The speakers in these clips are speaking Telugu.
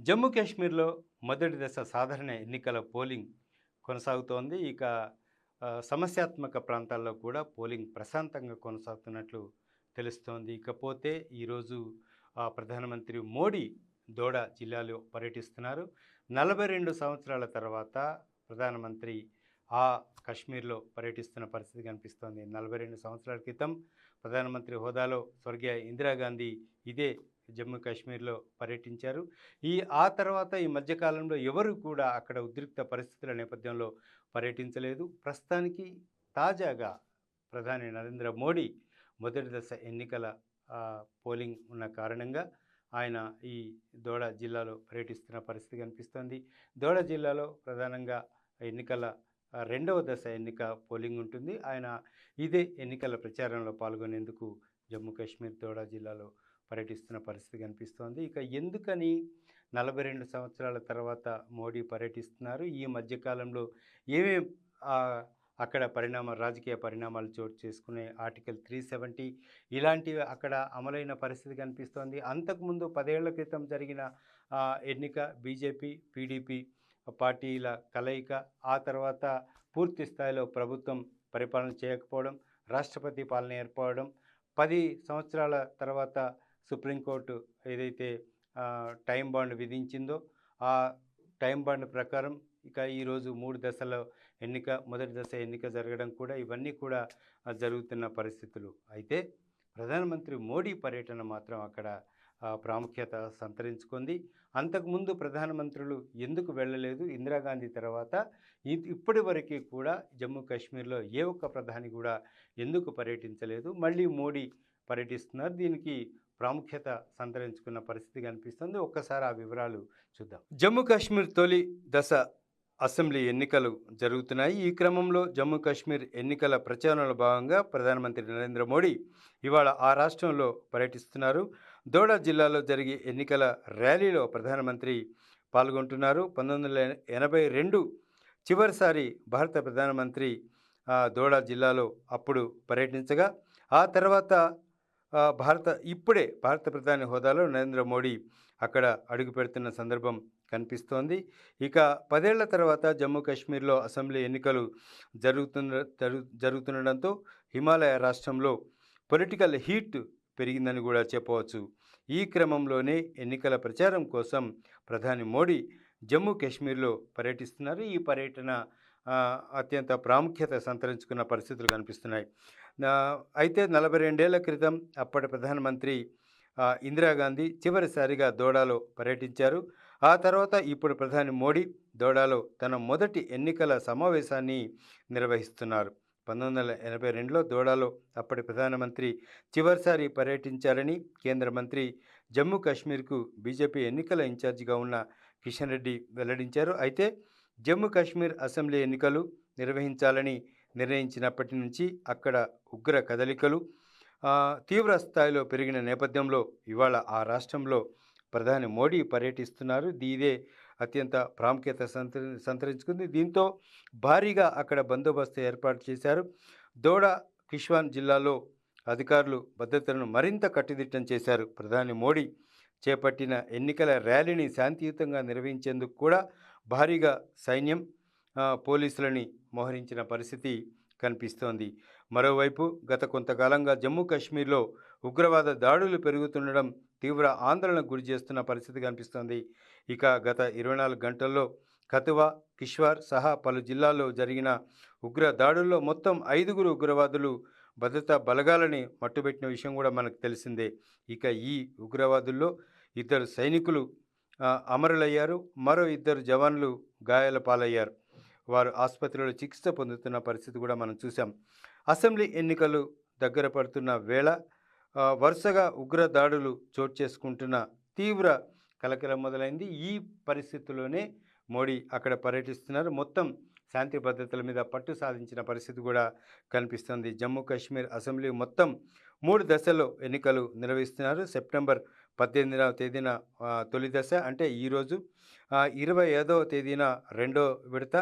జమ్మూ కాశ్మీర్లో మొదటి దశ సాధారణ ఎన్నికల పోలింగ్ కొనసాగుతోంది. ఇక సమస్యాత్మక ప్రాంతాల్లో కూడా పోలింగ్ ప్రశాంతంగా కొనసాగుతున్నట్లు తెలుస్తోంది. ఇకపోతే ఈరోజు ఆ, ప్రధానమంత్రి మోడీ దోడ జిల్లాలో పర్యటిస్తున్నారు. నలభై రెండు సంవత్సరాల తర్వాత ప్రధానమంత్రి ఆ కశ్మీర్లో పర్యటిస్తున్న పరిస్థితి కనిపిస్తోంది. నలభై రెండు సంవత్సరాల క్రితం ప్రధానమంత్రి హోదాలో స్వర్గీయ ఇందిరాగాంధీ ఇదే జమ్మూ కాశ్మీర్లో పర్యటించారు. ఈ ఆ తర్వాత ఈ మధ్యకాలంలో ఎవరు కూడా అక్కడ ఉద్రిక్త పరిస్థితుల నేపథ్యంలో పర్యటించలేదు. ప్రస్తుతానికి తాజాగా ప్రధాని నరేంద్ర మోడీ మొదటి దశ ఎన్నికల పోలింగ్ ఉన్న కారణంగా ఆయన ఈ దోడ జిల్లాలో పర్యటిస్తున్న పరిస్థితి కనిపిస్తోంది. దోడ జిల్లాలో ప్రధానంగా ఎన్నికల రెండవ దశ ఎన్నిక పోలింగ్ ఉంటుంది. ఆయన ఇదే ఎన్నికల ప్రచారంలో పాల్గొనేందుకు జమ్మూ కాశ్మీర్ దోడ జిల్లాలో పర్యటిస్తున్న పరిస్థితి కనిపిస్తోంది. ఇక ఎందుకని నలభై రెండు సంవత్సరాల తర్వాత మోడీ పర్యటిస్తున్నారు? ఈ మధ్యకాలంలో ఏమేం అక్కడ పరిణామ రాజకీయ పరిణామాలు చోటు చేసుకునే ఆర్టికల్ త్రీ సెవెంటీ ఇలాంటివి అక్కడ అమలైన పరిస్థితి కనిపిస్తోంది. అంతకుముందు పదేళ్ళ క్రితం జరిగిన ఎన్నిక బీజేపీ పీడీపీ పార్టీల కలయిక ఆ తర్వాత పూర్తి స్థాయిలో ప్రభుత్వం పరిపాలన చేయకపోవడం రాష్ట్రపతి పాలన ఏర్పడడం పది సంవత్సరాల తర్వాత సుప్రీంకోర్టు ఏదైతే టైం బాండ్ విధించిందో ఆ టైం బాండ్ ప్రకారం ఇక ఈరోజు మూడు దశలో ఎన్నిక మొదటి దశ ఎన్నిక జరగడం కూడా ఇవన్నీ కూడా జరుగుతున్న పరిస్థితులు. అయితే ప్రధానమంత్రి మోడీ పర్యటన మాత్రం అక్కడ ప్రాముఖ్యత సంతరించుకుంది. అంతకుముందు ప్రధానమంత్రులు ఎందుకు వెళ్ళలేదు? ఇందిరాగాంధీ తర్వాత ఇప్పటి వరకు కూడా జమ్మూ కాశ్మీర్లో ఏ ఒక్క ప్రధాని కూడా ఎందుకు పర్యటించలేదు? మళ్ళీ మోడీ పర్యటిస్తున్నారు. దీనికి ప్రాముఖ్యత సంతరించుకున్న పరిస్థితి కనిపిస్తుంది. ఒక్కసారి ఆ వివరాలు చూద్దాం. జమ్మూ కాశ్మీర్ తొలి దశ అసెంబ్లీ ఎన్నికలు జరుగుతున్నాయి. ఈ క్రమంలో జమ్మూ కాశ్మీర్ ఎన్నికల ప్రచారంలో భాగంగా ప్రధానమంత్రి నరేంద్ర మోడీ ఇవాళ ఆ రాష్ట్రంలో పర్యటిస్తున్నారు. దోడా జిల్లాలో జరిగే ఎన్నికల ర్యాలీలో ప్రధానమంత్రి పాల్గొంటున్నారు. పంతొమ్మిది వందల ఎనభై రెండు చివరిసారి భారత ప్రధానమంత్రి ఆ, దోడా జిల్లాలో అప్పుడు పర్యటించగా ఆ తర్వాత భారత ఇప్పుడే భారత ప్రధాని హోదాలో నరేంద్ర మోడీ అక్కడ అడుగు పెడుతున్న సందర్భం కనిపిస్తోంది. ఇక పదేళ్ళ తర్వాత జమ్మూ కాశ్మీర్లో అసెంబ్లీ ఎన్నికలు జరుగుతున్న జరుగుతుండడంతో హిమాలయ రాష్ట్రంలో పొలిటికల్ హీట్ పెరిగిందని కూడా చెప్పవచ్చు. ఈ క్రమంలోనే ఎన్నికల ప్రచారం కోసం ప్రధాని మోడీ జమ్మూ కాశ్మీర్లో పర్యటిస్తున్నారు. ఈ పర్యటన అత్యంత ప్రాముఖ్యత సంతరించుకున్న పరిస్థితులు కనిపిస్తున్నాయి. అయితే నలభై రెండేళ్ళ క్రితం అప్పటి ప్రధానమంత్రి ఇందిరాగాంధీ చివరిసారిగా దోడాలో పర్యటించారు. ఆ తర్వాత ఇప్పుడు ప్రధాని మోడీ దోడాలో తన మొదటి ఎన్నికల సమావేశాన్ని నిర్వహిస్తున్నారు. పంతొమ్మిది వందల ఎనభై రెండులో దోడాలో అప్పటి ప్రధానమంత్రి చివరిసారి పర్యటించారని కేంద్ర మంత్రి జమ్మూ కాశ్మీర్కు బీజేపీ ఎన్నికల ఇన్ఛార్జిగా ఉన్న కిషన్ రెడ్డి వెల్లడించారు. అయితే జమ్మూ కాశ్మీర్ అసెంబ్లీ ఎన్నికలు నిర్వహించాలని నిర్ణయించినప్పటి నుంచి అక్కడ ఉగ్ర కదలికలు తీవ్ర స్థాయిలో పెరిగిన నేపథ్యంలో ఇవాళ ఆ రాష్ట్రంలో ప్రధాని మోడీ పర్యటిస్తున్నారు. దీదే అత్యంత ప్రాముఖ్యత సంతరి సంతరించుకుంది. దీంతో భారీగా అక్కడ బందోబస్తు ఏర్పాటు చేశారు. దోడ కిష్వాన్ జిల్లాలో అధికారులు భద్రతను మరింత కట్టుదిట్టం చేశారు. ప్రధాని మోడీ చేపట్టిన ఎన్నికల ర్యాలీని శాంతియుతంగా నిర్వహించేందుకు కూడా భారీగా సైన్యం పోలీసులని మోహరించిన పరిస్థితి కనిపిస్తోంది. మరోవైపు గత కొంతకాలంగా జమ్మూ కాశ్మీర్లో ఉగ్రవాద దాడులు పెరుగుతుండడం తీవ్ర ఆందోళనకు గురి చేస్తున్న పరిస్థితి కనిపిస్తోంది. ఇక గత ఇరవై నాలుగు గంటల్లో కతువా కిష్వార్ సహా పలు జిల్లాల్లో జరిగిన ఉగ్ర దాడుల్లో మొత్తం ఐదుగురు ఉగ్రవాదులు భద్రతా బలగాలని మట్టుబెట్టిన విషయం కూడా మనకు తెలిసిందే. ఇక ఈ ఉగ్రవాదుల్లో ఇద్దరు సైనికులు అమరులయ్యారు. మరో ఇద్దరు జవాన్లు గాయాల పాలయ్యారు. వారు ఆసుపత్రిలో చికిత్స పొందుతున్న పరిస్థితి కూడా మనం చూసాం అసెంబ్లీ ఎన్నికలు దగ్గర పడుతున్న వేళ వరుసగా ఉగ్ర దాడులు చోటు చేసుకుంటున్న తీవ్ర కలకలం మొదలైంది. ఈ పరిస్థితుల్లోనే మోడీ అక్కడ పర్యటిస్తున్నారు. మొత్తం శాంతి భద్రతల మీద పట్టు సాధించిన పరిస్థితి కూడా కనిపిస్తుంది. జమ్మూ కాశ్మీర్ అసెంబ్లీ మొత్తం మూడు దశల్లో ఎన్నికలు నిర్వహిస్తున్నారు. సెప్టెంబర్ పద్దెనిమిదవ తేదీన తొలి దశ అంటే ఈరోజు ఇరవై ఐదవ తేదీన రెండో విడత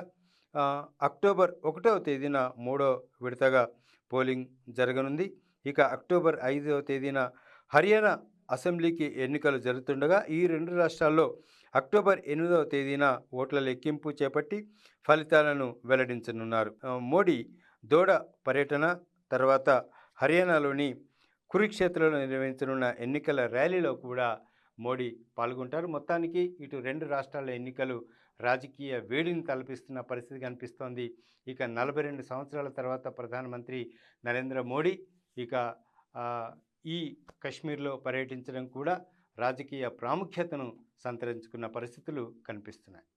అక్టోబర్ ఒకటవ తేదీన మూడో విడతగా పోలింగ్ జరగనుంది. ఇక అక్టోబర్ ఐదవ తేదీన హర్యానా అసెంబ్లీకి ఎన్నికలు జరుగుతుండగా ఈ రెండు రాష్ట్రాల్లో అక్టోబర్ ఎనిమిదవ తేదీన ఓట్ల లెక్కింపు చేపట్టి ఫలితాలను వెల్లడించనున్నారు. మోడీ దోడ పర్యటన తర్వాత హర్యానాలోని కురుక్షేత్రలో నిర్వహించనున్న ఎన్నికల ర్యాలీలో కూడా మోడీ పాల్గొంటారు. మొత్తానికి ఇటు రెండు రాష్ట్రాల ఎన్నికలు రాజకీయ వేడిని తలపిస్తున్న పరిస్థితి కనిపిస్తోంది. ఇక నలభై రెండు సంవత్సరాల తర్వాత ప్రధానమంత్రి నరేంద్ర మోడీ ఇక ఈ కశ్మీర్లో పర్యటించడం కూడా రాజకీయ ప్రాముఖ్యతను సంతరించుకున్న పరిస్థితులు కనిపిస్తున్నాయి.